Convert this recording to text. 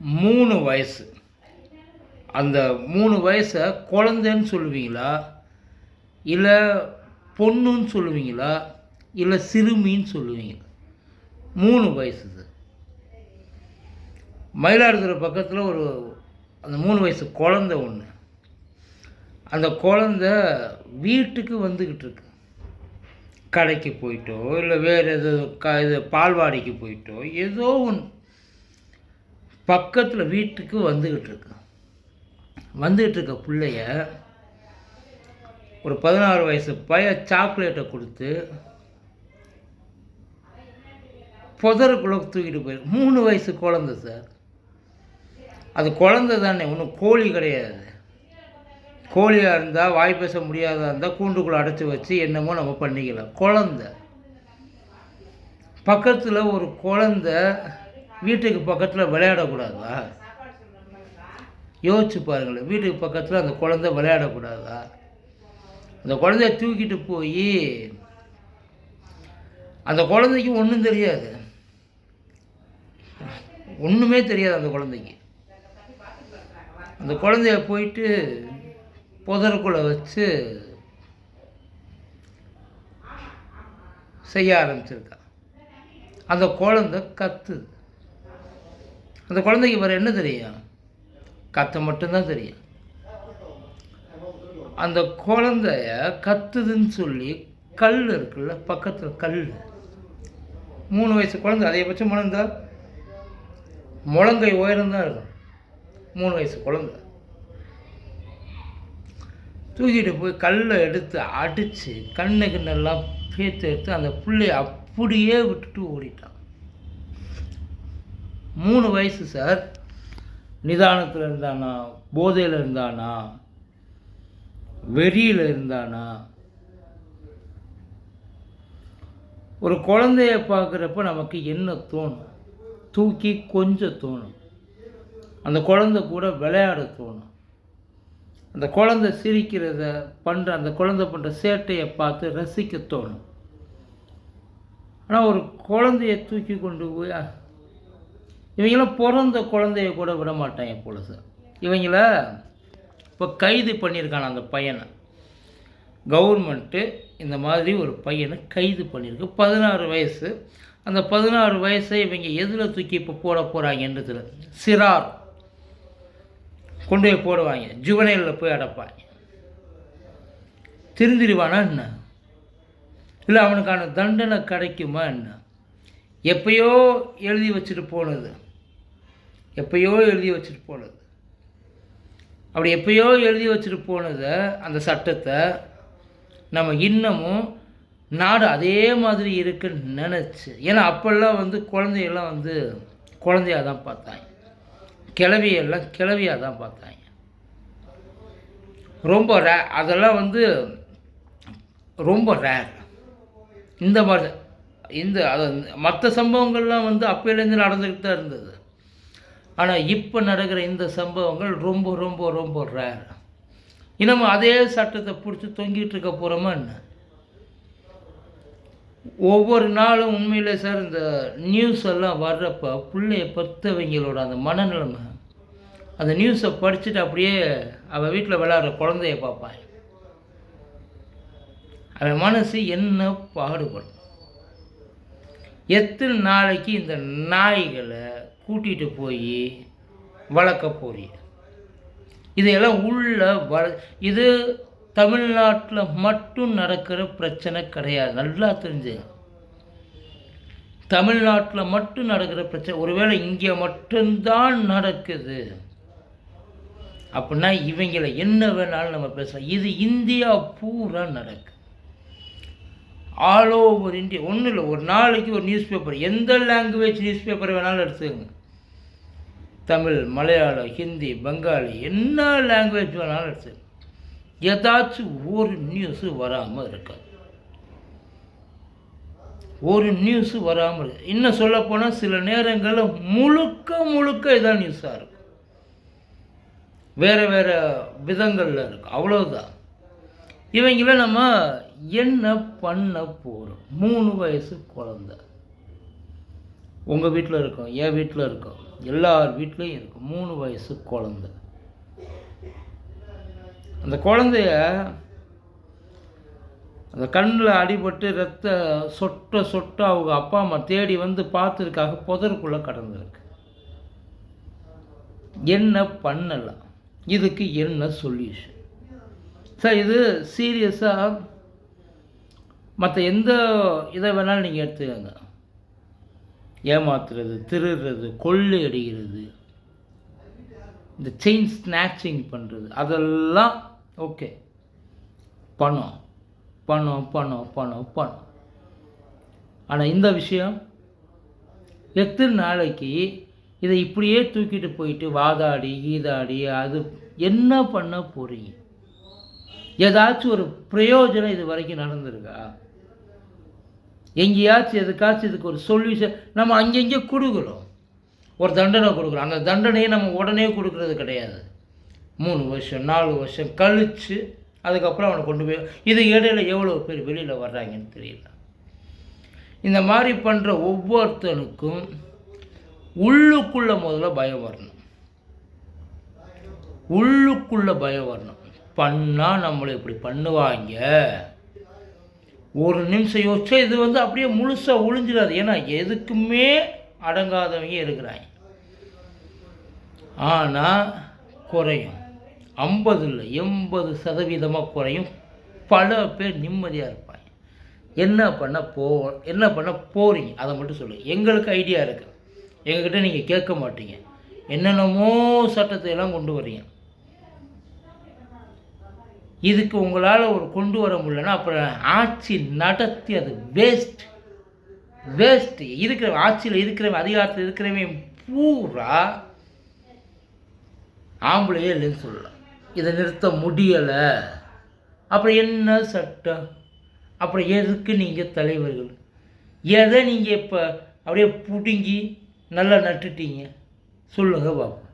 மூணு வயசு. அந்த மூணு வயசை குழந்தைன்னு சொல்லுவீங்களா? இல்லை பொண்ணுன்னு சொல்லுவீங்களா? இல்லை சிறுமின்னு சொல்லுவீங்களா? மூணு வயசு இது மயிலாடுதுறை பக்கத்தில் ஒரு அந்த மூணு வயசு குழந்தை ஒன்று அந்த குழந்த வீட்டுக்கு வந்துக்கிட்டு இருக்கு. கடைக்கு போயிட்டோ இல்லை வேறு எதோ க இது பால்வாடிக்கு போயிட்டோ ஏதோ ஒன்று பக்கத்தில் வீட்டுக்கு வந்துக்கிட்டு இருக்கு. வந்துக்கிட்டு இருக்க பிள்ளைய ஒரு பதினாறு வயசு பைய சாக்லேட்டை கொடுத்து புதருக்குள்ளே தூக்கிட்டு போயிருக்கு மூணு வயசு குழந்த சார் அது குழந்த தானே ஒன்றும் கோழி கிடையாது. கோழியாக இருந்தால் வாய் பேச முடியாதா இருந்தால் கூண்டுக்குள்ளே அடைச்சி வச்சு என்னமோ நம்ம பண்ணிக்கலாம். குழந்த. பக்கத்தில் ஒரு குழந்த வீட்டுக்கு பக்கத்தில் விளையாடக்கூடாதா? யோசிச்சு பாருங்களேன். வீட்டுக்கு பக்கத்தில் அந்த குழந்தை விளையாடக்கூடாதா? அந்த குழந்தைய தூக்கிட்டு போய் அந்த குழந்தைக்கு ஒன்றும் தெரியாது. ஒன்றுமே தெரியாது அந்த குழந்தைக்கு. அந்த குழந்தைய போயிட்டு புதருக்குள்ளே வச்சு செய்ய ஆரம்பிச்சிருக்கா. அந்த குழந்தை கத்துது. அந்த குழந்தைக்கு வேறு என்ன தெரியும்? கத்த மட்டும்தான் தெரியும். அந்த குழந்தைய கத்துதுன்னு சொல்லி கல் இருக்குல்ல பக்கத்தில் கல். மூணு வயசு குழந்தை அதிகபட்சம் முழந்தா? முழங்கை உயரம்தான் இருக்கும். மூணு வயசு குழந்தை. தூக்கிட்டு போய் கல்லை எடுத்து அடித்து கண்ணு கிண்ணெல்லாம் பேத்து எடுத்து அந்த புள்ளைய அப்படியே விட்டுட்டு ஓடிட்டான். மூணு வயசு சார் நிதானத்தில் இருந்தானா? போதையில் இருந்தானா? வெறியில் இருந்தானா? ஒரு குழந்தைய பார்க்குறப்ப நமக்கு என்ன தோணும்? தூக்கி கொஞ்சம் தோணும். அந்த குழந்தை கூட விளையாட தோணும். அந்த குழந்தை சிரிக்கிறத பண்ணுற அந்த குழந்தை பண்ணுற சேட்டையை பார்த்து ரசிக்க தோணும். ஆனால் ஒரு குழந்தைய தூக்கி கொண்டு போய் இவங்களாம் பிறந்த குழந்தைய கூட விட மாட்டாங்க போல சார். இவங்கள இப்போ கைது பண்ணியிருக்கான அந்த பையனை. கவர்மெண்ட்டு இந்த மாதிரி ஒரு பையனை கைது பண்ணியிருக்கு. பதினாறு வயசு. அந்த பதினாறு வயசை இவங்க எதில் தூக்கி இப்போ போட போகிறாங்கன்றதுல சிறார் கொண்டு போய் போடுவாங்க. ஜுவனைலில் போய் அடைப்பாங்க. திருந்திடுவானா என்ன? இல்லை அவனுக்கான தண்டனை கிடைக்குமா என்ன? எப்பயோ எழுதி வச்சுட்டு போனது. எப்பயோ எழுதி வச்சுட்டு போனது. அப்படி எப்பயோ எழுதி வச்சுட்டு போனதை அந்த சட்டத்தை நம்ம இன்னமும் நாடு அதே மாதிரி இருக்குன்னு நினச்சி ஏன்னா அப்போல்லாம் வந்து குழந்தையெல்லாம் வந்து குழந்தையாக தான் பார்த்தாங்க. கிளவியெல்லாம் கிளவியாக தான் பார்த்தாங்க. ரொம்ப ரே அதெல்லாம் வந்து ரொம்ப ரேர் இந்த மாதிரி இந்த அது மற்ற சம்பவங்கள்லாம் வந்து அப்போலேருந்து நடந்துக்கிட்டு தான் இருந்தது. ஆனால் இப்போ நடக்கிற இந்த சம்பவங்கள் ரொம்ப ரொம்ப ரொம்ப ரேர் இன்னும் அதே சட்டத்தை பிடிச்சி தொங்கிட்டு இருக்க போகிறோமா என்ன? ஒவ்வொரு நாளும் உண்மையிலே சார் இந்த நியூஸ் எல்லாம் வர்றப்ப பிள்ளைய பெற்றவங்களோட அந்த மனநிலைமை அந்த நியூஸை படிச்சுட்டு அப்படியே அவள் வீட்டில் விளையாடுற குழந்தைய பார்ப்பான் அவன் மனசு என்ன பாடுபடும்? எத்தனை நாளைக்கு இந்த நாய்களை கூட்டிகிட்டு போய் வளர்க்க போறீங்க இதையெல்லாம் உள்ள வள இது தமிழ்நாட்டில் மட்டும் நடக்கிற பிரச்சனை கிடையாது. நல்லா தெரிஞ்சுங்க தமிழ்நாட்டில் மட்டும் நடக்கிற பிரச்சனை ஒருவேளை இங்கே மட்டும்தான் நடக்குது. அப்படின்னா இவங்களை என்ன வேணாலும் நம்ம பேசலாம். இது இந்தியா பூரா நடக்கு. ஆல் ஓவர் இந்தியா ஒன்றும் இல்லை ஒரு நாளைக்கு ஒரு நியூஸ் பேப்பர் எந்த லாங்குவேஜ் நியூஸ் பேப்பர் வேணாலும் எடுத்துக்கோங்க. தமிழ் மலையாளம் ஹிந்தி பெங்காலி என்ன லாங்குவேஜ் வேணாலும் சரி ஏதாச்சும் ஒரு நியூஸு வராமல் இருக்காது. ஒரு நியூஸு வராமல் இருக்கு. இன்னும் சொல்லப்போனால் சில நேரங்களில் முழுக்க முழுக்க இதான் நியூஸாக இருக்கும். வேறு வேறு விதங்களில் இருக்கும். அவ்வளோதான் இவங்கள நம்ம என்ன பண்ண போகிறோம் மூணு வயசு குழந்த. உங்கள் வீட்டில் இருக்கும் என் வீட்டில் இருக்கும் எல்லார் வீட்லேயும் இருக்கும் மூணு வயசு குழந்தை. அந்த குழந்தைய அந்த கண்ணில் அடிபட்டு ரத்த சொட்ட சொட்ட அவங்க அப்பா அம்மா தேடி வந்து பார்த்துருக்காக புதருக்குள்ளே கடந்திருக்கு. என்ன பண்ணலாம்? இதுக்கு என்ன சொல்யூஷன் சார் இது சீரியஸாக மற்ற எந்த இதை வேணாலும் நீங்கள் எடுத்துக்கோங்க. ஏமாத்துறது திருடுறது கொள்ளை அடிக்கிறது இந்த செயின் ஸ்நாச்சிங் பண்ணுறது அதெல்லாம் ஓகே பணம் பணம் பணம் பணம் பணம். ஆனால் இந்த விஷயம் எத்தனை நாளைக்கு இதை இப்படியே தூக்கிட்டு போயிட்டு வாதாடி கீதாடி அது என்ன பண்ண போகிறீங்க ஏதாச்சும் ஒரு பிரயோஜனம் இது வரைக்கும் நடந்திருக்கா? எங்கேயாச்சும் எதுக்காச்சும் இதுக்கு ஒரு சொல்யூஷன் நம்ம அங்கங்கே கொடுக்குறோம். ஒரு தண்டனை கொடுக்குறோம். அந்த தண்டனையை நம்ம உடனே கொடுக்குறது கிடையாது. மூணு வருஷம் நாலு வருஷம் கழித்து அதுக்கப்புறம் அவனை கொண்டு போய் இது இடையில எவ்வளோ பேர் வெளியில் வர்றாங்கன்னு தெரியல. இந்த மாதிரி பண்ணுற ஒவ்வொருத்தனுக்கும் உள்ளுக்குள்ளே முதல்ல பயம் வரணும். உள்ளுக்குள்ளே பயம் வரணும். பண்ணால் நம்மளை இப்படி பண்ணுவாங்க. ஒரு நிமிஷம் யோசிச்சா இது வந்து அப்படியே முழுசாக ஒழிஞ்சிடாது ஏன்னா எதுக்குமே அடங்காதவங்க இருக்கிறாங்க. ஆனால் குறையும். ஐம்பது இல்லை எண்பது சதவீதமாக குறையும். பல பேர் நிம்மதியாக இருப்பாங்க. என்ன பண்ண போ என்ன பண்ண போகிறீங்க அதை மட்டும் சொல்லு. எங்களுக்கு ஐடியா இருக்குது எங்ககிட்ட நீங்கள் கேட்க மாட்டீங்க. என்னென்னமோ சட்டத்தை எல்லாம் கொண்டு வரீங்க இதுக்கு உங்களால் ஒரு கொண்டு வர முடியலன்னா அப்புறம் ஆட்சி நடத்தி அது வேஸ்ட் வேஸ்ட் இருக்கிற ஆட்சியில் இருக்கிறவன் அதிகாரத்தில் இருக்கிறவன் பூரா ஆம்பளையே இல்லைன்னு சொல்லலாம். இதை நிறுத்த முடியலை. அப்புறம் என்ன சட்டம்? அப்புறம் எதுக்கு நீங்கள் தலைவர்கள்? எதை நீங்கள் இப்போ அப்படியே பிடுங்கி நல்லா நட்டுட்டீங்க? சொல்லுங்கள் பாப்போம்.